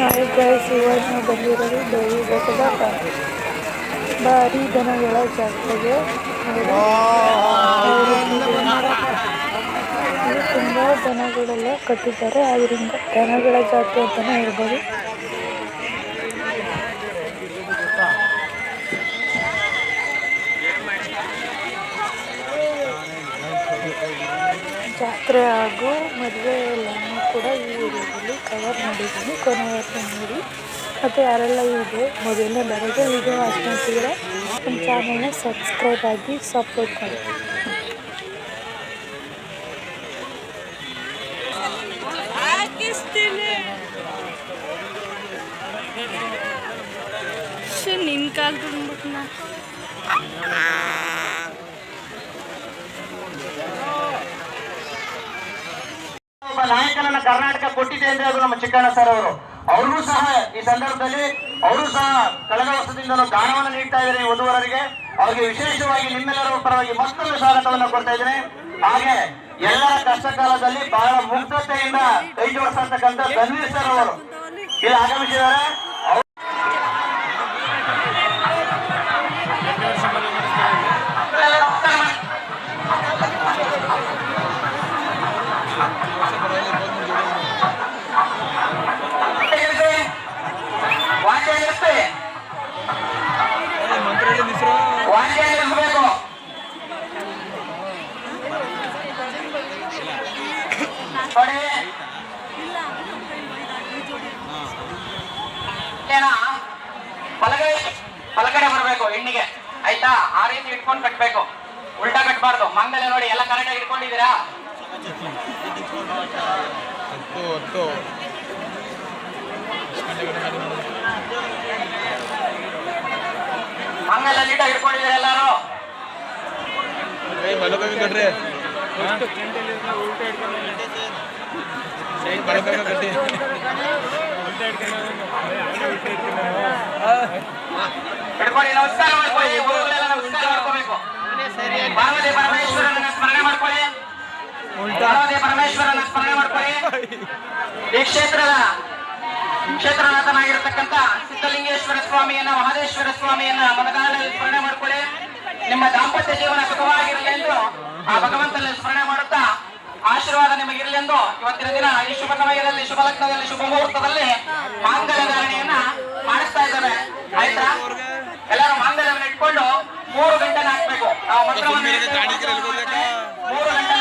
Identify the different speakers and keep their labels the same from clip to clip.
Speaker 1: Hi guys ಇವಾಗ ನಾವು ಬಂದಿರೋದು ದೇವಿ ಬೆಟ್ಟದ ಭಾರಿ ದನಗಳ ಜಾತ್ರೆಗೆ. ತುಂಬ ದನಗಳೆಲ್ಲ ಕಟ್ಟಿದ್ದಾರೆ. ಅದರಿಂದ ದನಗಳ ಜಾತ್ರೆ ಅಂತಲೇ ಹೇಳ್ಬೋದು. ಜಾತ್ರೆ ಹಾಗೂ ಮದುವೆ ಎಲ್ಲನೂ ಕೂಡ ಈ ವಿಡಿಯೋದಲ್ಲಿ ಕವರ್ ಮಾಡಿದ್ದೀನಿ. ಕೊನೆವರೆಗೂ ನೋಡಿ. ಮತ್ತು ಯಾರೆಲ್ಲ ಇದೆ? ಮೊದಲನೇ ಬಾರಿಗೆ ವಿಡಿಯೋ ಮಾಡ್ತಿದ್ರೆ ನಮ್ಮ ಚಾನಲ್ನ ಸಬ್ಸ್ಕ್ರೈಬ್ ಆಗಿ ಸಪೋರ್ಟ್ ಮಾಡಿ.
Speaker 2: ನಿನ್ ಕಾಲ್ ತುಂಬಿಟ್ನ?
Speaker 3: ನಾಯಕನನ್ನ ಕರ್ನಾಟಕ ಕೊಟ್ಟಿದೆ ಅಂದ್ರೆ ಅದು ನಮ್ಮ ಚಿಕ್ಕಣ್ಣ ಸರ್ ಅವರು. ಅವ್ರಿಗೂ ಸಹ ಈ ಸಂದರ್ಭದಲ್ಲಿ ಅವರು ಸಹ ಕಳೆದ ವರ್ಷದಿಂದ ದಾನವನ್ನು ನೀಡ್ತಾ ಇದ್ದಾರೆ ವಧುವರರಿಗೆ ಅವ್ರಿಗೆ ವಿಶೇಷವಾಗಿ ನಿಮ್ಮೆಲ್ಲರ ಪರವಾಗಿ ಮತ್ತೊಂದು ಸ್ವಾಗತವನ್ನು ಕೊಡ್ತಾ ಇದ್ದೇನೆ. ಹಾಗೆ ಎಲ್ಲರ ಕಷ್ಟ ಕಾಲದಲ್ಲಿ ಬಹಳ ಮುಕ್ತತೆಯಿಂದ ಕೈ ಜೋಡಿಸತಕ್ಕಂಥ ಧನ್ವೀರ್ ಸರ್ ಅವರು ಇಲ್ಲಿ ಆಗಮಿಸಿದ್ದಾರೆ. ನೋಡಿ ಏನ ಪಲಗಡೆ ಬರಬೇಕು ಹೆಣ್ಣಿಗೆ. ಆಯ್ತಾ? ಆ ರೀತಿ ಇಟ್ಕೊಂಡು ಕಟ್ಬೇಕು. ಉಲ್ಟಾ ಕಟ್ಬಾರ್ದು. ಮಂಗಲೆ ನೋಡಿ ಎಲ್ಲ ಕರೆಕ್ಟಾಗಿ ಇಟ್ಕೊಂಡಿದ್ದೀರಾ?
Speaker 4: ಹತ್ತು ಹತ್ತು.
Speaker 3: ಮಂಗಲ ನೀಟಾಗಿ ಇಟ್ಕೊಂಡಿದ್ದೀರಾ ಎಲ್ಲರೂ?
Speaker 4: ಕಟ್ರಿ.
Speaker 3: ಹಿಡ್ಕೊಳ್ಳಿ ನಮಸ್ಕಾರ ಮಾಡ್ಕೊಳ್ಳಿ ಹುಡುಗರೆಲ್ಲ ನಮಸ್ಕಾರ ಮಾಡ್ಕೋಬೇಕು. ಪಾರ್ವತಿ ಪರಮೇಶ್ವರನ ಸ್ಮರಣೆ ಮಾಡ್ಕೊಳ್ಳಿ. ಪಾರ್ವತಿ ಪರಮೇಶ್ವರನ ಸ್ಮರಣೆ ಮಾಡ್ಕೊಳ್ಳಿ. ಈ ಕ್ಷೇತ್ರದ ಕ್ಷೇತ್ರನಾಥನಾಗಿರ್ತಕ್ಕಂಥ ಸಿದ್ಧಲಿಂಗೇಶ್ವರ ಸ್ವಾಮಿಯನ್ನ ಮಹದೇಶ್ವರ ಸ್ವಾಮಿಯನ್ನ ಮನಗಾಲದಲ್ಲಿ ಸ್ಮರಣೆ ಮಾಡ್ಕೊಳ್ಳಿ. ನಿಮ್ಮ ದಾಂಪತ್ಯ ಜೀವನ ಸುಖವಾಗಿರಲಿ ಎಂದು ಆ ಭಗವಂತನಲ್ಲಿ ಸ್ಮರಣೆ ಮಾಡುತ್ತಾ ಆಶೀರ್ವಾದ ನಿಮಗಿರಲಿ ಎಂದು ಇವತ್ತಿನ ದಿನ ಈ ಶುಭ ಸಮಯದಲ್ಲಿ ಶುಭ ಲಗ್ನದಲ್ಲಿ ಶುಭ ಮುಹೂರ್ತದಲ್ಲಿ ಮಾಂಗಲ್ಯ ಧಾರಣೆಯನ್ನ ಮಾಡಿಸ್ತಾ ಇದ್ದಾರೆ ಆಯ್ತಾ? ಎಲ್ಲರೂ ಮಾಂಗಲ್ಯವನ್ನು ಇಟ್ಕೊಂಡು ಮೂರು ಗಂಟೆ ಹಾಕ್ಬೇಕು. ನಾವು ಮಂತ್ರವನ್ನು ಮಾಂಗಲ್ಯ ಮಾಂಗಲ್ಯ?
Speaker 4: ಮೂರು ಗಂಟೆ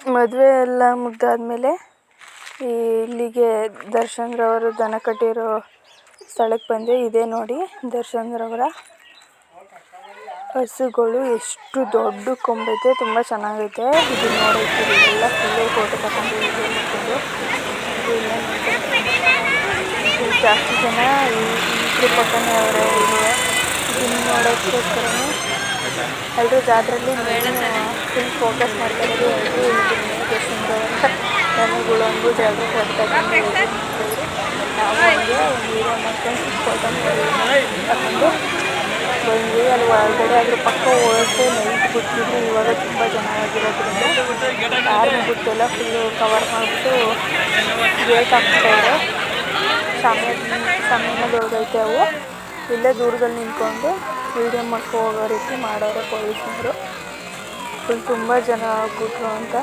Speaker 1: ಮದುವೆ ಎಲ್ಲ ಮುಗಿದಾದ್ಮೇಲೆ ಈ ಇಲ್ಲಿಗೆ ದರ್ಶನ್ರವರು ದನ ಕಟ್ಟಿರೋ ಸ್ಥಳಕ್ಕೆ ಬಂದೆ. ಇದೇ ನೋಡಿ ದರ್ಶನ್ರವರ ಹಸುಗಳು ಎಷ್ಟು ದೊಡ್ಡ ಕೊಂಬೈತೆ, ತುಂಬ ಚೆನ್ನಾಗೈತೆ. ಇದು ನೋಡೋಕ್ಕೆ ಎಲ್ಲ ಫುಲ್ಲು ಫೋಟೋ ತಗೊಂಡು ಜಾಸ್ತಿ ಜನ ಇದ್ರ ಪಕ್ಕನೇ ಅವರೇ ಇದ್ದಾರೆ. ಇದನ್ನು ನೋಡೋಕ್ಕೋಸ್ಕರನೇ ಎಲ್ಲರೂ ಜಾತ್ರೆಯಲ್ಲಿ ಫುಲ್ ಫೋಕಸ್ ಮಾಡ್ಕೊಂಡು ತಗೊಂಡು ಬಂದ್ವಿ ಅಲ್ಲಿ ಒಳಗಡೆ ಅದ್ರ ಪಕ್ಕ ಹೋಗಕ್ಕೆ ನೈಟ್ ಗೊತ್ತಿದ್ರು ಇವಾಗ ತುಂಬ ಚೆನ್ನಾಗಿರೋದ್ರಿಂದ ಯಾರು ಗೊತ್ತಿಲ್ಲ. ಫುಲ್ಲು ಕವರ್ ಮಾಡಿಬಿಟ್ಟು ಗೇಟ್ ಹಾಕ್ತಾರೆ ಸಮಯ ಸಮಯದಲ್ಲಿ ದೊಡ್ಡೈತೆ ಅವು. ಇಲ್ಲೇ ದೂರದಲ್ಲಿ ನಿಂತ್ಕೊಂಡು ವೀಡಿಯೋ ಮಾಡ್ಕೊ ಹೋಗೋ ರೀತಿ ಮಾಡೋರು ಪೊಲೀಸ್ನವರು ಫುಲ್ ತುಂಬ ಜನ ಆಗ್ಬಿಟ್ರು ಅಂತ.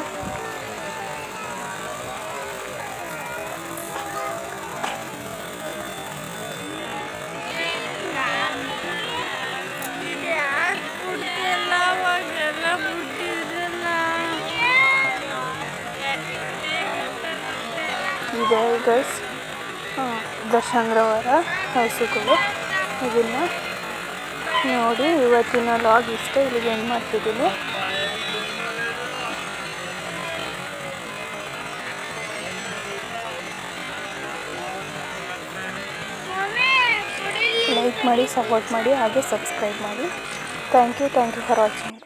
Speaker 1: ಇದೆ ಗೈಸ್ ದರ್ಶಂಗ್ರವರ ಹಸುಗಳು ಇದನ್ನು ನೋಡಿ ಇವತ್ತಿನ ಲಾಗ್ ಇಷ್ಟೇ. ಇಲ್ಲಿಗೆ ಏನು ಮಾಡ್ತಿದ್ದೀನಿ. ಲೈಕ್ ಮಾಡಿ ಸಪೋರ್ಟ್ ಮಾಡಿ ಹಾಗೆ ಸಬ್ಸ್ಕ್ರೈಬ್ ಮಾಡಿ thank you thank you for watching